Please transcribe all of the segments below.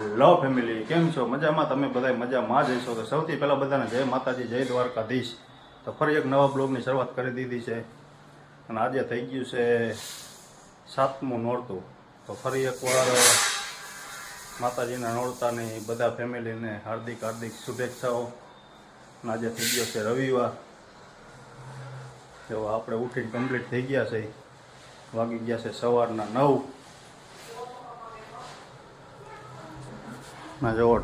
Hello family કેમ છો? મજામાં? તમે બધા મજામાં જ હશો. તો સૌથી પહેલાં બધાને જય માતાજી, જય દ્વારકાધીશ. તો ફરી એક નવા બ્લોગની શરૂઆત કરી દીધી છે. અને આજે થઈ ગયું છે સાતમું નોરતું. તો ફરી એકવાર માતાજીના નોરતાની બધા ફેમિલીને હાર્દિક હાર્દિક શુભેચ્છાઓ. અને આજે થઈ ગયો છે રવિવાર. તો આપણે ઉઠીને કમ્પ્લીટ થઈ ગયા છે. વાગી ગયા છે સવારના નવ. ના જો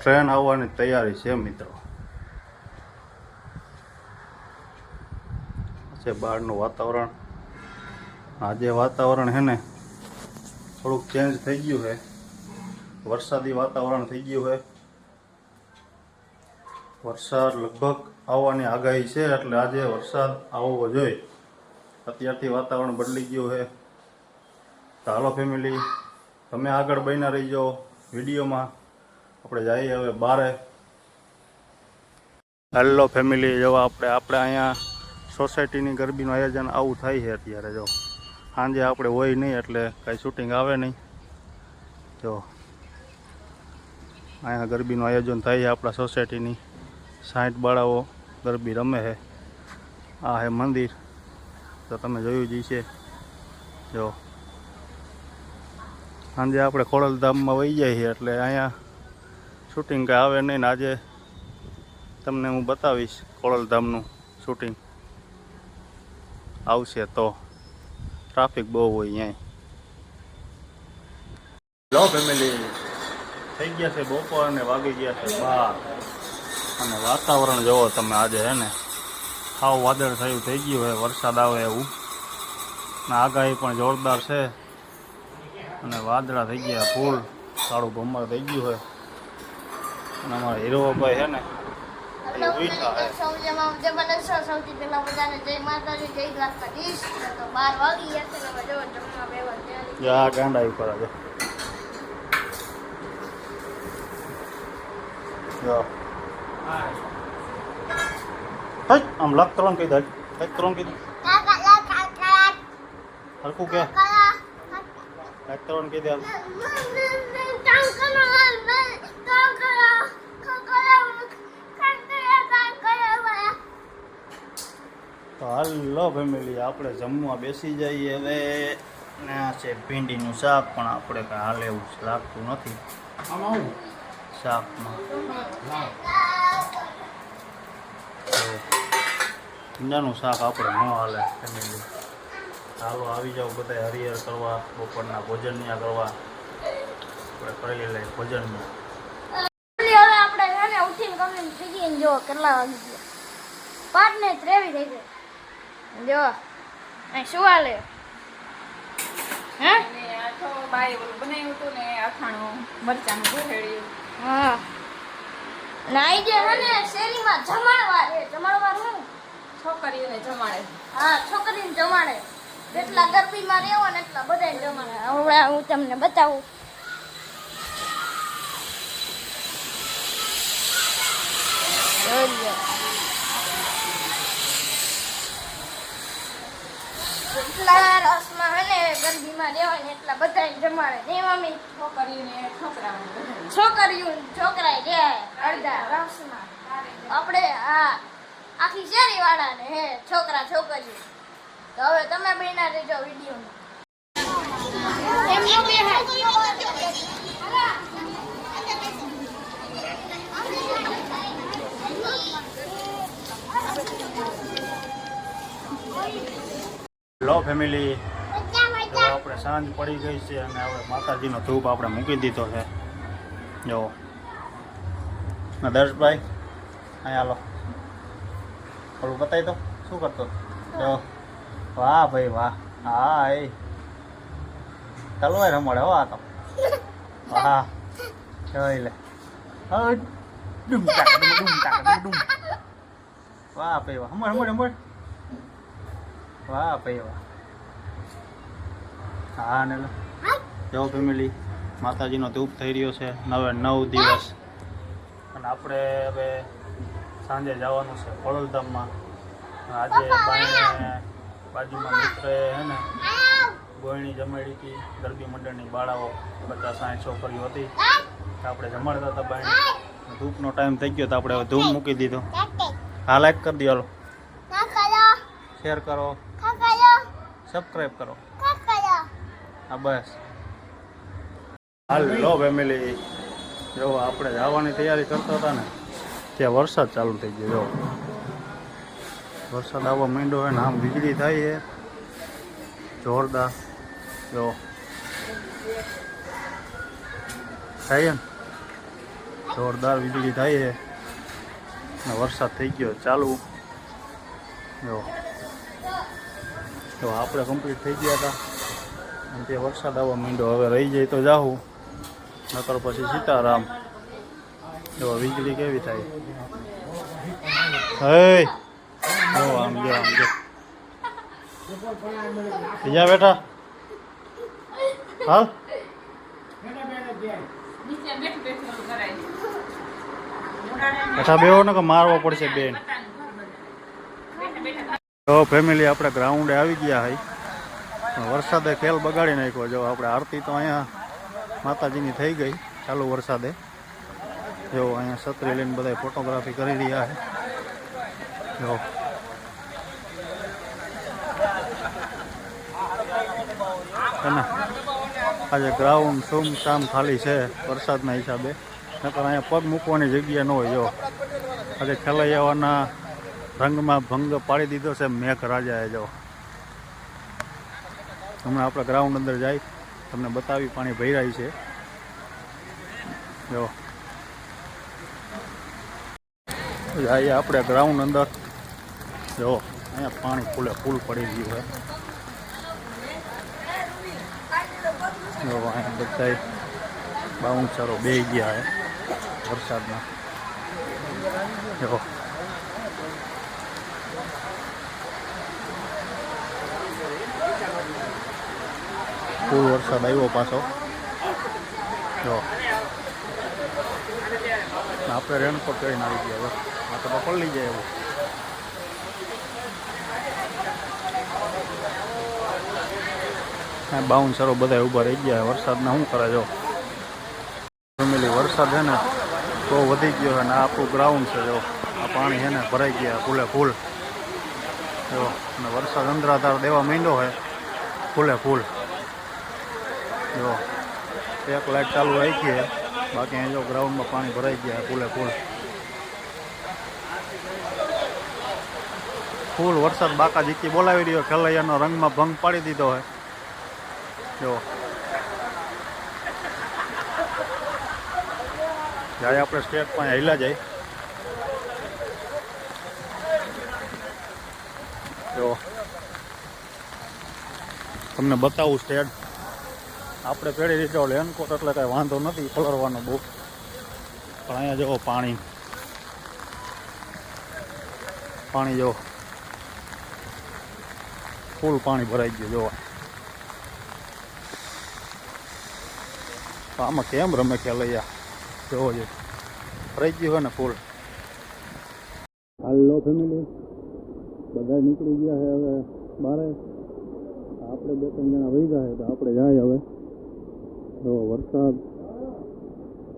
ટ્રેન આવવાની તૈયારી છે, મિત્રો. છે બહારનું વાતાવરણ. આજે વાતાવરણ છે ને, થોડુંક ચેન્જ થઈ ગયું છે. વરસાદી વાતાવરણ થઈ ગયું છે. વરસાદ લગભગ આવવાની આગાહી છે, એટલે આજે વરસાદ આવવો જોઈએ. અત્યારથી વાતાવરણ બદલી ગયું છે. તો હાલો ફેમિલી તમે આગળ બન્યા રહીજો વિડીયોમાં. આપણે જઈએ હવે બારે. હેલો ફેમિલી જો આપણે આપણે અહીંયા સોસાયટીની ગરબીનું આયોજન આવું થાય છે અત્યારે, જો. સાંજે આપણે હોય નહીં એટલે કાંઈ શૂટિંગ આવે નહીં. જો. અહીંયા ગરબીનું આયોજન થાય છે આપણા સોસાયટીની સાઠ બાળાઓ ગરબી રમે છે. આ છે મંદિર. તો તમે જોયું જ છે જો. સાંજે આપણે ખોડલધામમાં વહી જાય છીએ એટલે અહીંયા શૂટિંગ કાંઈ આવે નહીં ને આજે તમને હું બતાવીશ ખોડલધામનું શૂટિંગ. આવશે તો. ટ્રાફિક બહુ હોય અહીંયા લો ફેમિલી. થઈ ગયા છે બપોર અને વાગી ગયા છે બાર. અને વાતાવરણ જોવો તમે આજે હે ને. સાવ વાદળ થયું થઈ ગયું હોય વરસાદ આવે એવું. ને આગાહી પણ જોરદાર છે. અને વાદળા થઈ ગયા ફૂલ. સારું ભમર થઈ ગયું હોય અને અમારા હીરોભાઈ છે ને આમ લખ ત્રણ કહી દે ત્રણ કીધું હરકું કે લખ ત્રણ કહી દે તો હાલો ફેમિલી આપણે જમવા બેસી જઈએ હવે. ને આ છે ભીંડીનું શાક પણ આપણે કાંઈ હાલ એવું લાગતું નથી. શાકમાં. ભીંડાનું શાક આપણે ન હાલે ફેમિલી. હાલો આવી જાઓ બધા હરિહર કરવા બપોરના ભોજનયા કરવા. આપણે કરી લઈએ ભોજનનું હવે આપણે ઉઠીને કમીને થઈ ગઈ જો કેટલા વાગી ગયા. પાંચ ને ત્રેવીસ થઈ ગઈ. જો, અહીં શું હાલે? હે? બનાવ્યું હતું ને અથાણું મરચાંનું હા નાઈ જે હે ને, શેરીમાં જમાડવા છે. જમાડવા હું જમાડે હા, છોકરીને જમાડે. જેટલા ગરબીમાં રહેવો ને એટલા બધાને જમાડે. હવે હું તમને બતાવું. જોઈએ. જેટલા રસમાં હે ગરબીમાં રહેવાય ને એટલા બધાને જમાડે. ને મમ્મી? છોકરાઓને છોકરીઓ છોકરાએ છોકરા અડધા. રસમાં આપણે આ આખી શેરી વાળા હે છોકરા છોકરીઓ. તો હવે તમે બેના રહેજો વીડિયો એમનો બે લો ફેમિલી તો આપણે સાંજ પડી ગઈ છે અને હવે માતાજીનો ધૂપ આપણે મૂકી દીધો છે. જો. દર્શભાઈ અહીંયા હાલો. થોડું બતાવી દો. શું કરતો? જો. વાહ ભાઈ વાહ. હા એ તલવાર રમાડે હો આ તો. વાહ. જોઈ લે. ડુમ ટાક ડુમ ટાક ડુમ વાહ ભાઈ વાહ. હમણ હમણ હમણ. વાહ ભાઈ વાહ. હા ને. જો ફેમિલી માતાજીનો ધૂપ થઈ રહ્યો છે. નવે નવ દિવસ. અને આપણે હવે સાંજે જવાનું છે ખોડલધામમાં આજે બાઈને બાજુમાં મિત્રએ હે ને ગોયણી જમાડી હતી ગરબી મંડળની બાળાઓ પચાસ સાઠ છોકરીઓ હતી. આપણે જમાડતા હતા બાય ધૂપનો ટાઈમ થઈ ગયો તો આપણે હવે ધૂપ મૂકી દીધો. હા લાઈક કરી દો હાલો. શેર કરો. સબસ્ક્રાઈબ કરો. હા બસ. હાલો ફેમિલી જો આપણે જવાની તૈયારી કરતા હતા ને ત્યાં વરસાદ ચાલુ થઈ ગયો જો. વરસાદ આવવા માંડ્યો હોય ને આમ વીજળી થાય છે. જોરદાર. જો. થાય ને જોરદાર વીજળી થાય છે. ને વરસાદ થઈ ગયો ચાલુ. જો. તો આપણે કમ્પ્લીટ થઈ ગયા હતા અને તે વરસાદ આવવા માંડ્યો હવે રહી જાય તો જાઉં નકર પછી સીતારામ. જો વીજળી કેવી થાય. હે! જો આમ જો આમ જો. બીજા બેઠા હાલ. બેઠ બેહો ને કે મારવો પડશે બેન. તો ફેમિલી આપણે ગ્રાઉન્ડે આવી ગયા હઈ વરસાદે ખેલ બગાડી નાખ્યો. જો આપણે આરતી તો અહીંયા માતાજીની થઈ ગઈ, ચાલુ વરસાદે. જો અહીંયા છત્રી લઈને બધા ફોટોગ્રાફી કરી રહ્યા છે જો. અને આજે ગ્રાઉન્ડ સુમસામ ખાલી છે વરસાદના હિસાબે. નકર અહીંયા પગ મૂકવાની જગ્યા ન હોય, જો. આજે ખેલૈયાઓના રંગમાં ભંગ પાડી દીધો છે. મેઘ રાજાએ જો. હમણાં આપણે ગ્રાઉન્ડ અંદર જાય. તમને બતાવી પાણી ભરાય છે. જો. જઈએ આપણે ગ્રાઉન્ડ અંદર. જો, અહીંયા પાણી ફૂલે, ફૂલ પડી ગયું છે. જો, અહીંયા બધા બાઉન્સરો બે ગયા છે વરસાદના જો. ફૂલ વરસાદ આવ્યો પાછો. જો. આપણે રેનકોટ કરીને આવી ગયા હવે. તો પલળી જાય એવું. આ બાઉન્સરો બધા ઊભા રહી ગયા. વરસાદના શું કરે જો? ફેમિલી વરસાદ છે ને બહુ વધી ગયો છે ને આ આપણું ગ્રાઉન્ડ છે જો. આ પાણી છે ને ભરાઈ ગયા ફૂલે ફૂલ. જો, અને વરસાદ અંદરાધાર દેવા માંડ્યો છે. ફૂલે ફૂલ. જો, એક લાઈટ ચાલુ રાખી છે. બાકી અહીં જો ગ્રાઉન્ડમાં પાણી ભરાઈ ગયા ફૂલે ફૂલ. ફૂલ વરસાદ બાકા જીકી બોલાવી રહ્યો, ખેલૈયાનો રંગમાં ભંગ પાડી દીધો હોય જો. જાય આપણે સ્ટેટ પણ હેલા જાય. જો. તમને બતાવું સ્ટેટ આપણે પહેરી રીતે રેનકોટ એટલે કાંઈ વાંધો નથી પલળવાનો બહુ. પણ અહીંયા જુઓ પાણી. પાણી જુઓ ફૂલ પાણી ભરાઈ ગયું, જોવા. આમાં કેમ રમે ખેલૈયા જોવો જોઈએ ભરાઈ ગયું હોય ને ફૂલ. હાલો ફેમિલી. બધા નીકળી ગયા છે હવે બારે. આપણે બે ત્રણ જણા વહી જાય તો આપણે જાય હવે. જો વરસાદ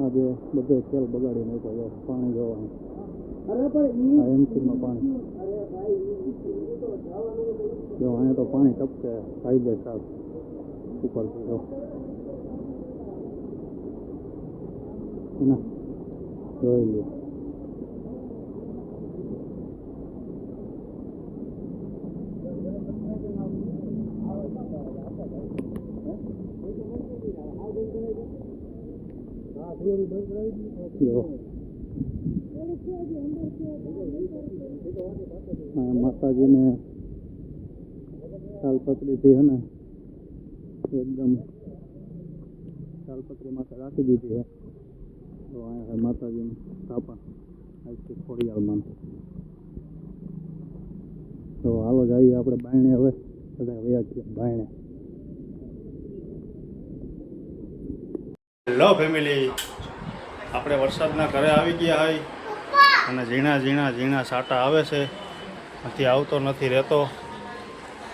આજે બધે ખેલ બગાડી નાખ્યો પાણી જોવાનું. આ એમસીમાં પાણી. જો અહીંયા તો પાણી ટપકે કાયદેસર ઉપરથી જો. ના જોઈ લ્યો. આ માતાજીને તાલપત્રીથી હે ને? એકદમ તાલપત્રી માથે રાખી દીધી છે. તો અહીંયા છે માતાજીનું સ્થાપન આજથી ખોડિયાલમાં. તો હાલો જઈએ આપણે બાયણે હવે. બધા વયા છીએ બાયણે. હેલો ફેમિલી આપણે વરસાદના ઘરે આવી ગયા હોય. અને ઝીણા ઝીણા ઝીણા સાટા આવે છે. નથી આવતો નથી રહેતો.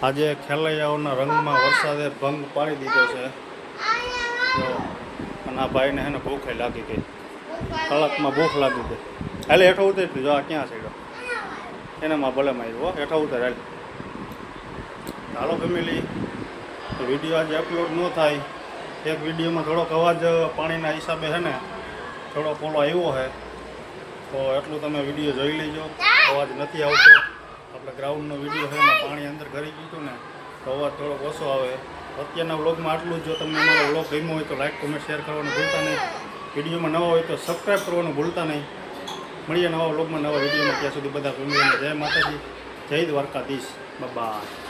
આજે ખેલૈયાઓના રંગમાં વરસાદે ભંગ પાડી દીધો છે. તો અને આ ભાઈને એને ભૂખે લાગી ગઈ. કલાકમાં ભૂખ લાગી ગઈ. એટલે હેઠો ઉતરી જો, આ ક્યાં છે? એનામાં ભલે માં આવ્યો હેઠો ઉતર. હાલ. હાલો, ફેમિલી. વીડિયો આજે અપલોડ ન થાય. એક વિડીયોમાં થોડોક અવાજ પાણીના હિસાબે છે ને થોડો પોલો આવ્યો છે તો એટલું તમે વીડિયો જોઈ લેજો. અવાજ નથી આવતો. આપણે ગ્રાઉન્ડનો વીડિયો છે એમાં પાણી અંદર ઘરી ગયું હતું ને તો અવાજ થોડોક ઓછો આવે. અત્યારના વ્લોગમાં આટલું જ. જો તમને અમારો વ્લોગ ગમ્યો હોય તો લાઈક કોમેન્ટ શેર કરવાનું ભૂલતા નહીં. વિડીયોમાં નવા હોય તો સબસ્ક્રાઈબ કરવાનું ભૂલતા નહીં. મળીએ નવા વ્લોગમાં નવા વિડીયોમાં. ત્યાં સુધી બધા ફેમિલીને જય માતાજી. જય દ્વારકાધીશ. બાય